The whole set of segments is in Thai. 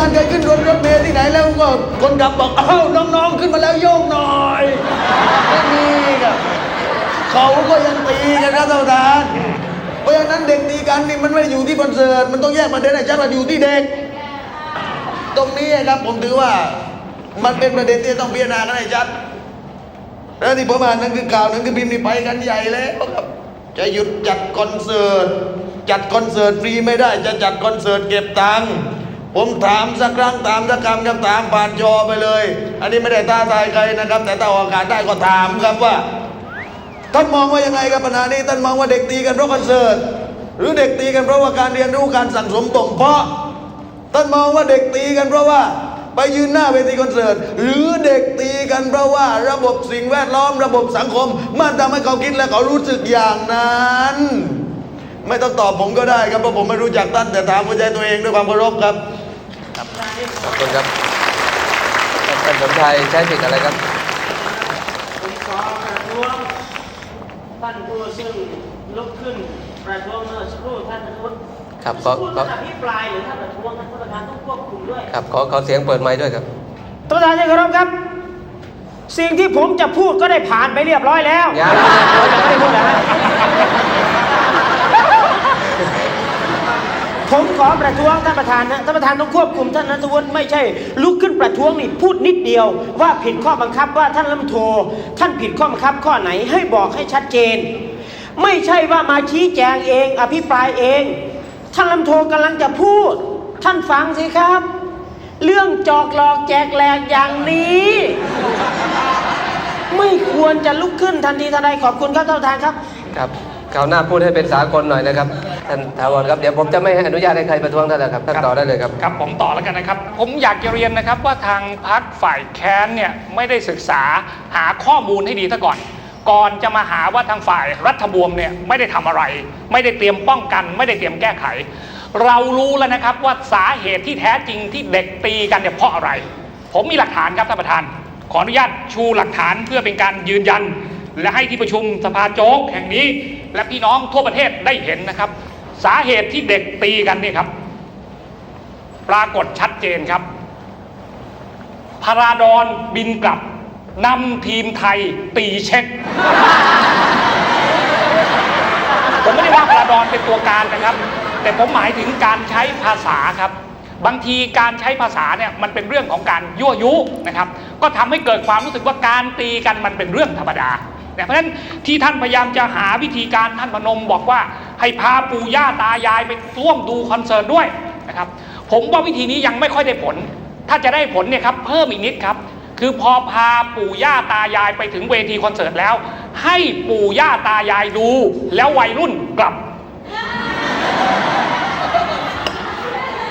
ธานเคยขึ้นรถรถเมล์ที่ไหนแล้วก็คนขับบอกอ้าวน้องๆขึ้นมาแล้วโยกหน่อยไม่มีครับเขาก็ยังตีกันครับท่านประธานเพราะฉะนั้นเด็กตีกันนี่มันไม่อยู่ที่คอนเสิร์ตมันต้องแยกประเด็นให้ชัดว่าอยู่ที่เด็ก ตรงนี้ครับผมถือว่ามันเป็นประเด็นที่ต้องพิจารณากันให้ชัดแล้วที่ผมอ่านนั่นคือข่าวนั้นคือพิมพ์นี่ไปกันใหญ่แล้วครับจะหยุดจัดคอนเสิร์ตจัดคอนเสิร์ตฟรีไม่ได้จะจัดคอนเสิร์ตเก็บตังค์ ผมถามสักครั้งถามสักคำครับถามผ่านจอไปเลย อันนี้ไม่ได้ท้าทายใครนะครับ แต่ถ้าออกอากาศได้ก็ถามครับว่าท่านมองว่ายังไงครับปัญหานี้ท่านมองว่าเด็กตีกันเพราะคอนเสิร์ตหรือเด็กตีกันเพราะว่าการเรียนรู้การสั่งสมบ่มเพาะท่านมองว่าเด็กตีกันเพราะว่าไปยืนหน้าเวทีคอนเสิร์ตหรือเด็กตีกันเพราะว่าระบบสิ่งแวดล้อมระบบสังคม มันทำให้เขาคิดและเขารู้สึกอย่างนั้น ไม่ต้องตอบผมก็ได้ครับเพราะผมไม่รู้จักท่านแต่ถามหัวใจตัวเองด้วยความเคารพครับ ขอบคุณครับท่านสมชายใช้สิทธิ์อะไรครับผมขอประท้วงท่านผู้ซึ่งลุกขึ้นประท้วงเมื่อสักครู่ท่านประท้วงครับขอขอท่านอภิปรายหรือท่านประท้วงท่านประธานต้องควบคุมด้วยครับขอขอเสียงเปิดไมค์ด้วยครับท่านประธานที่เคารพครับ สิ่งที่ผมจะพูดก็ได้ผ่านไปเรียบร้อยแล้วยังเราจะไม่ได้พูดแล้วนะ ผมขอประท้วงท่านประธานนะท่านประธานต้องควบคุมท่านนัทวุฒิไม่ใช่ ลุกขึ้นประท้วงนี่พูดนิดเดียว ว่าผิดข้อบังคับว่าท่านรัฐมนตรีท่านผิดข้อบังคับข้อไหนให้บอกให้ชัดเจน ไม่ใช่ว่ามาชี้แจงเอง อภิปรายเอง ท่านรัฐมนตรีกำลังจะพูด ท่านฟังสิครับ เรื่องจอกหลอกแจกแหลกอย่างนี้ไม่ควรจะลุกขึ้นทันทีทันใดขอบคุณครับท่านประธานครับครับ คราวหน้าพูดให้เป็นสากลหน่อยนะครับท่านถาวรครับเดี๋ยวผมจะไม่ให้อนุญาตให้ใครประท้วงท่านนะครับท่านต่อได้เลยครับ ครับผมต่อแล้วกันนะครับ ผมอยากจะเรียนนะครับว่าทางพักฝ่ายแค้นเนี่ยไม่ได้ศึกษาหาข้อมูลให้ดีซะก่อน ก่อนจะมาหาว่าทางฝ่ายรัฐบวมเนี่ยไม่ได้ทำอะไร ไม่ได้เตรียมป้องกัน ไม่ได้เตรียมแก้ไข เรารู้แล้วนะครับว่าสาเหตุที่แท้จริงที่เด็กตีกันเนี่ยเพราะอะไร ผมมีหลักฐานครับท่านประธาน ขออนุญาตชูหลักฐานเพื่อเป็นการยืนยัน และให้ที่ประชุมสภาโจ๊กแห่งนี้ และพี่น้องทั่วประเทศได้เห็นนะครับ สาเหตุที่เด็กตีกันนี่ครับ ปรากฏชัดเจนครับพาราดอนบินกลับนำทีมไทยตีเช็ค ผมไม่ได้ว่าพาราดอนเป็นตัวการนะครับ แต่ผมหมายถึงการใช้ภาษาครับบางทีการใช้ภาษาเนี่ยมันเป็นเรื่องของการยั่วยุนะครับ ก็ทำให้เกิดความรู้สึกว่าการตีกันมันเป็นเรื่องธรรมดา เนี่ยเพราะฉะนั้นที่ท่านพยายามจะหาวิธีการท่านพนมบอกว่าให้พาปู่ย่าตายายไปร่วมดูคอนเสิร์ตด้วยนะครับ ผมว่าวิธีนี้ยังไม่ค่อยได้ผล ถ้าจะได้ผลเนี่ยครับเพิ่มอีกนิดครับ คือพอพาปู่ย่าตายายไปถึงเวทีคอนเสิร์ตแล้ว ให้ปู่ย่าตายายดู แล้ววัยรุ่นกลับ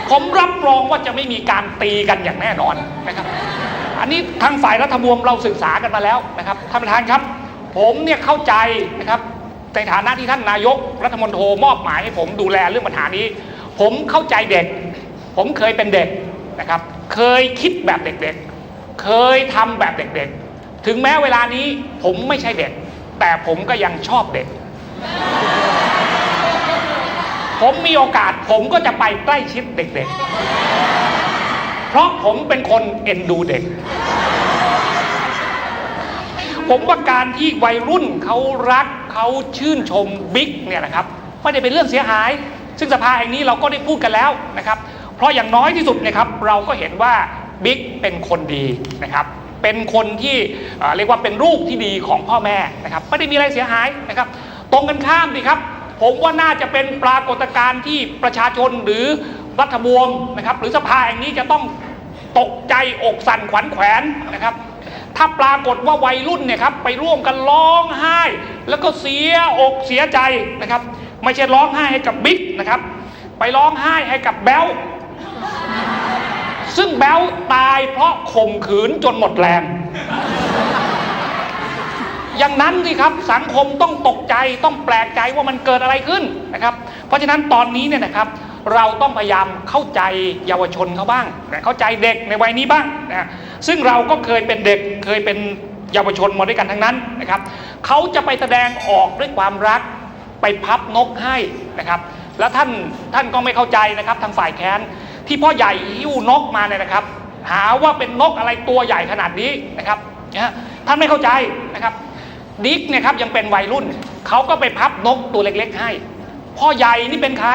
ผมรับรองว่าจะไม่มีการตีกันอย่างแน่นอนนะครับอันนี้ทางฝ่ายรัฐบวมเราศึกษากันมาแล้วนะครับท่านประธานครับ ผมเนี่ยเข้าใจนะครับในฐานะที่ท่านนายกรัฐมนตรีมอบหมายให้ผมดูแลเรื่องปัญหานี้ ผมเข้าใจเด็ก ผมเคยเป็นเด็กนะครับ เคยคิดแบบเด็กๆ เคยทำแบบเด็กๆ ถึงแม้เวลานี้ผมไม่ใช่เด็ก แต่ผมก็ยังชอบเด็ก ผมมีโอกาสผมก็จะไปใกล้ชิดเด็กๆ เพราะผมเป็นคนเอ็นดูเด็ก ผมว่าการที่วัยรุ่นเขารักเขาชื่นชมบิ๊กเนี่ยนะครับไม่ได้เป็นเรื่องเสียหาย ซึ่งสภาแห่งนี้เราก็ได้พูดกันแล้วนะครับ เพราะอย่างน้อยที่สุดนะครับเราก็เห็นว่าบิ๊กเป็นคนดีนะครับเป็นคนที่เรียกว่าเป็นลูกที่ดีของพ่อแม่นะครับไม่ได้มีอะไรเสียหายนะครับ ตรงกันข้ามดีครับ ผมว่าน่าจะเป็นปรากฏการณ์ที่ประชาชนหรือรัฐบวมนะครับ หรือสภาแห่งนี้จะต้องตกใจอกสั่นขวัญแขวนนะครับ ถ้าปรากฏว่าวัยรุ่นเนี่ยครับไปร่วมกันร้องไห้ แล้วก็เสียอกเสียใจนะครับ ไม่ใช่ร้องไห้ให้กับบิ๊กนะครับ ไปร้องไห้ให้กับแบลซึ่งแบลตายเพราะข่มขืนจนหมดแรงอย่างนั้นสิครับสังคมต้องตกใจต้องแปลกใจว่ามันเกิดอะไรขึ้นนะครับ เพราะฉะนั้นตอนนี้เนี่ยนะครับ เราต้องพยายามเข้าใจเยาวชนเขาบ้างเข้าใจเด็กในวัยนี้บ้างนะ ซึ่งเราก็เคยเป็นเด็กเคยเป็นเยาวชนมาด้วยกันทั้งนั้นนะครับเขาจะไปแสดงออกด้วยความรักไปพับนกให้นะครับ แล้วท่านท่านก็ไม่เข้าใจนะครับทางฝ่ายแค้นที่พ่อใหญ่หิ้วนกมาเนี่ยนะครับ หาว่าเป็นนกอะไรตัวใหญ่ขนาดนี้นะครับนะท่านไม่เข้าใจนะครับดิ๊กเนี่ยครับยังเป็นวัยรุ่นเขาก็ไปพับนกตัวเล็ก ๆ ให้ พ่อใหญ่นี่เป็นใคร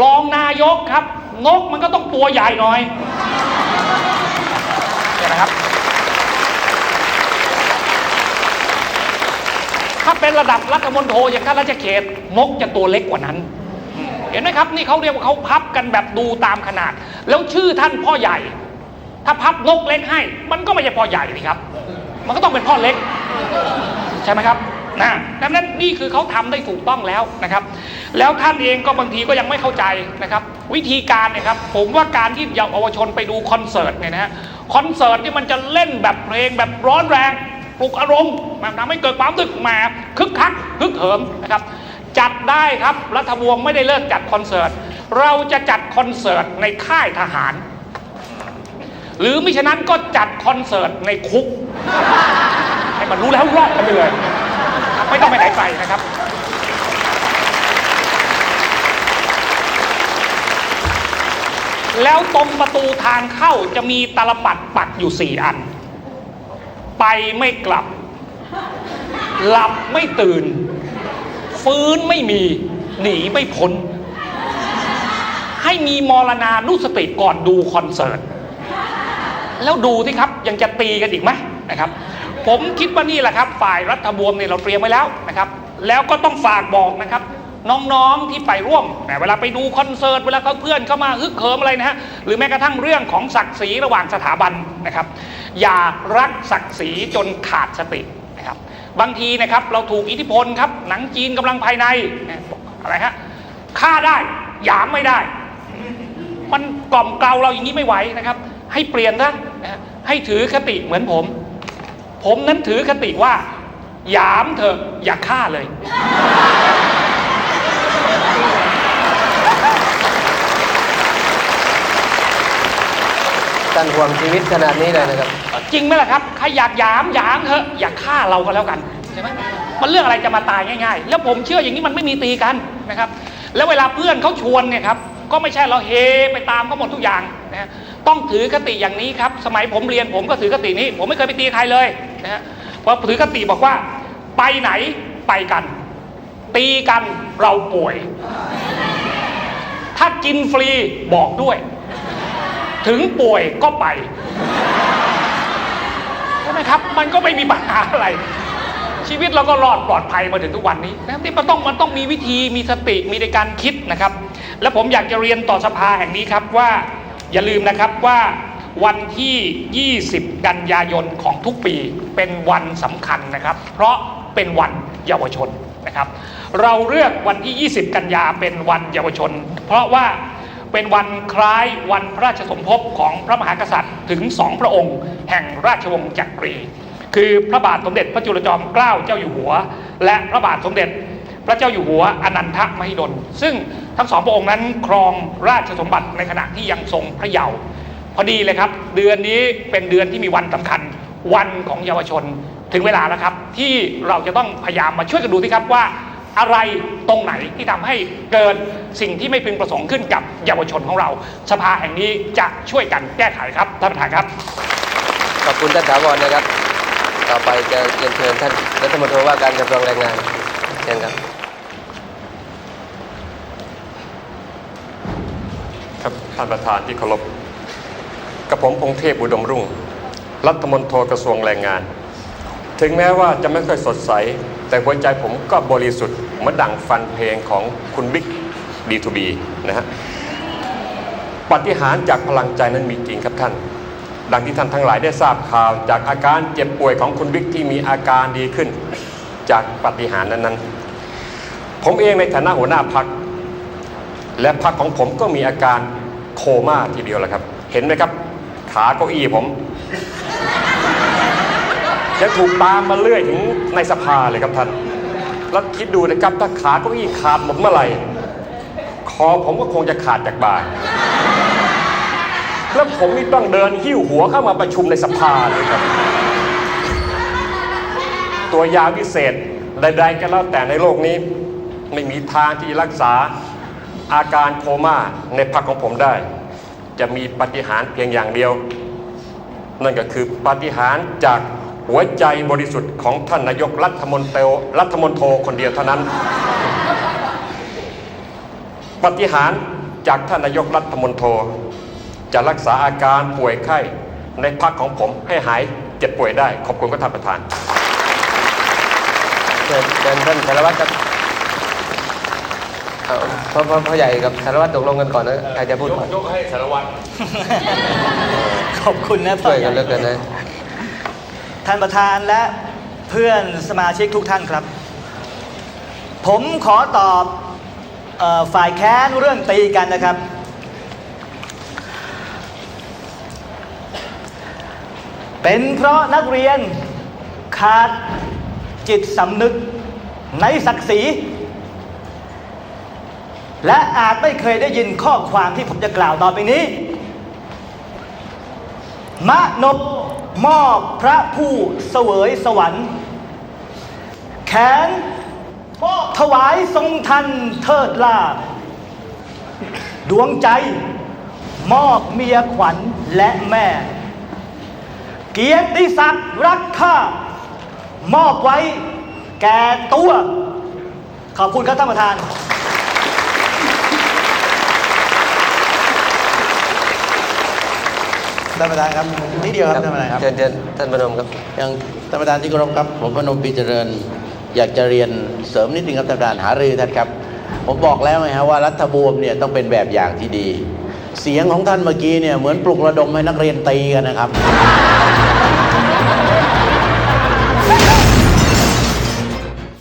รองนายกครับ นกมันก็ต้องตัวใหญ่หน่อยนะครับ ถ้าเป็นระดับรัฐมนตรีอย่างข้าราชเขตนกจะตัวเล็กกว่านั้น เห็นไหมครับ นี่เขาเรียกว่าเขาพับกันแบบดูตามขนาด แล้วชื่อท่านพ่อใหญ่ ถ้าพับนกเล็กให้ มันก็ไม่ใช่พ่อใหญ่นี่ครับ มันก็ต้องเป็นพ่อเล็ก ใช่ไหมครับนะดังนั้นนี่คือเขาทำได้ถูกต้องแล้วนะครับ แล้วท่านเองก็บางทีก็ยังไม่เข้าใจนะครับ วิธีการเนี่ยครับ ผมว่าการที่เยาวชนไปดูคอนเสิร์ตเนี่ยนะฮะคอนเสิร์ตที่มันจะเล่นแบบเพลงแบบร้อนแรง ปลุกอารมณ์มันทำให้เกิดความตึกแหมคึกคักคึกเหิมนะครับจัดได้ครับรัฐบวงไม่ได้เลิกจัดคอนเสิร์ต เราจะจัดคอนเสิร์ตในค่ายทหาร หรือมิฉะนั้นก็จัดคอนเสิร์ตในคุก ให้มันรู้แล้วรอดกันไปเลย ไม่ต้องไปไหนไกลนะครับ แล้วตรงประตูทางเข้าจะมีตลปัดปักอยู่สี่อัน ไปไม่กลับ หลับไม่ตื่น ฟื้นไม่มี หนีไม่พ้น ให้มีมรณานุสติก่อนดูคอนเสิร์ต แล้วดูที่ครับยังจะตีกันอีกไหมนะครับ ผมคิดว่านี่แหละครับ ฝ่ายรัฐบวมเนี่ยเราเตรียมไว้แล้วนะครับ แล้วก็ต้องฝากบอกนะครับน้องๆที่ไปร่วมแต่เวลาไปดูคอนเสิร์ตเวลาเขาเพื่อนเข้ามาฮึกเหิมอะไรนะฮะหรือแม้กระทั่งเรื่องของศักดิ์ศรีระหว่างสถาบันนะครับ อย่ารักศักดิ์ศรีจนขาดสตินะครับบางทีนะครับเราถูกอิทธิพลครับหนังจีนกำลังภายในอะไรฮะฆ่าได้หยามไม่ได้ มันกล่อมเกลาเราอย่างนี้ไม่ไหวนะครับ ให้เปลี่ยนนะให้ถือคติเหมือนผม ผมนั้นถือคติว่าหยามเถอะอย่าฆ่าเลย ท่านห่วงชีวิตขนาดนี้เลยนะครับ จริงไหมล่ะครับใครอยากหยามหยามเถอะอย่าฆ่าเราก็แล้วกันใช่ไหมมันเรื่องอะไรจะมาตายง่าย ๆ แล้วผมเชื่ออย่างนี้มันไม่มีตีกันนะครับ แล้วเวลาเพื่อนเขาชวนเนี่ยครับก็ไม่ใช่เราเฮไปตามเขาหมดทุกอย่างนะฮะต้องถือคติอย่างนี้ครับสมัยผมเรียนผมก็ถือคตินี้ ผมไม่เคยไปตีใครเลยนะฮะเพราะถือคติบอกว่า ไปไหนไปกัน ตีกันเราป่วย ถ้ากินฟรีบอกด้วย ถึงป่วยก็ไปใช่ไหมครับ มันก็ไม่มีปัญหาอะไร ชีวิตเราก็รอดปลอดภัยมาถึงทุกวันนี้นะครับที่มันต้องมันต้องมีวิธีมีสติมีในการคิดนะครับ และผมอยากจะเรียนต่อสภาแห่งนี้ครับว่าอย่าลืมนะครับว่าวันที่ 20 กันยายนของทุกปีเป็นวันสำคัญนะครับ เพราะเป็นวันเยาวชนนะครับ เราเลือกวันที่ 20 กันยาเป็นวันเยาวชน เพราะว่า เป็นวันคล้ายวันพระราชสมภพของพระมหากษัตริย์ถึงสองพระองค์ แห่งราชวงศ์จักรี คือพระบาทสมเด็จพระจุลจอมเกล้าเจ้าอยู่หัว และพระบาทสมเด็จพระเจ้าอยู่หัวอนันทมหิดล ซึ่งทั้งสองพระองค์นั้นครองราชสมบัติในขณะที่ยังทรงพระเยาว์พอดีเลยครับ เดือนนี้เป็นเดือนที่มีวันสำคัญ วันของเยาวชนถึงเวลาแล้วครับ ที่เราจะต้องพยายามมาช่วยกันดูที่ครับว่า อะไรตรงไหนที่ทำให้เกิดสิ่งที่ไม่พึงประสงค์ขึ้นกับเยาวชนของเรา สภาแห่งนี้จะช่วยกันแก้ไขครับท่านประธานครับ ขอบคุณท่านถาวรนะครับ ต่อไปจะเรียนเชิญท่านรัฐมนตรีว่าการกระทรวงแรงงานเชิญครับครับท่านประธานที่เคารพกับผมพงเทพบุดมรุ่ง รัฐมนตรีกระทรวงแรงงาน ถึงแม้ว่าจะไม่ค่อยสดใส แต่หัวใจผมก็บริสุทธิ์ เหมือนดังฟันเพลงของคุณบิ๊กดีทูบีนะฮะปฏิหารจากพลังใจนั้นมีจริงครับท่าน ดังที่ท่านทั้งหลายได้ทราบข่าวจากอาการเจ็บป่วยของคุณบิ๊กที่มีอาการดีขึ้น จากปฏิหารนั้นๆ ผมเองในฐานะหัวหน้าพัก และพักของผมก็มีอาการโคม่าทีเดียวแหละครับ เห็นไหมครับ ขาเก้าอี้ผมยังถูกตามมาเรื่อยถึงในสภาเลยครับท่าน แล้วคิดดูนะครับถ้าขาเก้าอี้ขาดหมดเมื่อไหร่คอผมก็คงจะขาดจากบ่าแล้วผมนี่ต้องเดินหิ้วหัวเข้ามาประชุมในสภาเลยครับ ตัวยาวิเศษใดๆก็แล้วแต่ในโลกนี้ ไม่มีทางที่รักษาอาการโคม่าในพรรคของผมได้ จะมีปฏิหารเพียงอย่างเดียว นั่นก็คือปฏิหารจาก หัวใจบริสุทธิ์ของท่านนายกรัฐมนตรีรัฐมนโทคนเดียวเท่านั้นปาฏิหารย์จากท่านนายกรัฐมนตรีจะรักษาอาการป่วยไข้ในพรรคของผมให้หายเจ็บป่วยได้ ขอบคุณครับท่านประธานเชิญเชิญท่านสารวัตรครับเอาพ่อพ่อพ่อใหญ่กับสารวัตรตกลงกันก่อนนะใครจะพูดก่อนยกให้สารวัตรขอบคุณนะพ่ช่อวยใหกัญ่นเลิกกันนะ ท่านประธานและเพื่อนสมาชิกทุกท่านครับ ผมขอตอบออฝ่ายแค้นเรื่องตีกันนะครับ เป็นเพราะนักเรียนขาดจิตสำนึกในศักดิ์ศรีและอาจไม่เคยได้ยินข้อความที่ผมจะกล่าวต่อไปนี้มโน มอบพระผู้เสวยสวรรค์ แขนมอบถวายทรงทันเทิดล่า ดวงใจ มอบเมียขวัญและแม่ เกียรติศักดิ์รักข้ามอบไว้แก่ตัว ขอบคุณครับท่านประธาน ท่านประธานครับนิดเดียวครับท่านประธานครับเชิญเชิญท่านพนมครับอย่างท่านประธานที่เคารพครับ ผมพนมปีเจริญ อยากจะเรียนเสริมนิดนึงครับท่านประธานหารือท่านครับ ผมบอกแล้วไงฮะว่ารัฐบวมเนี่ยต้องเป็นแบบอย่างที่ดี เสียงของท่านเมื่อกี้เนี่ยเหมือนปลุกระดมให้นักเรียนตีกันนะครับ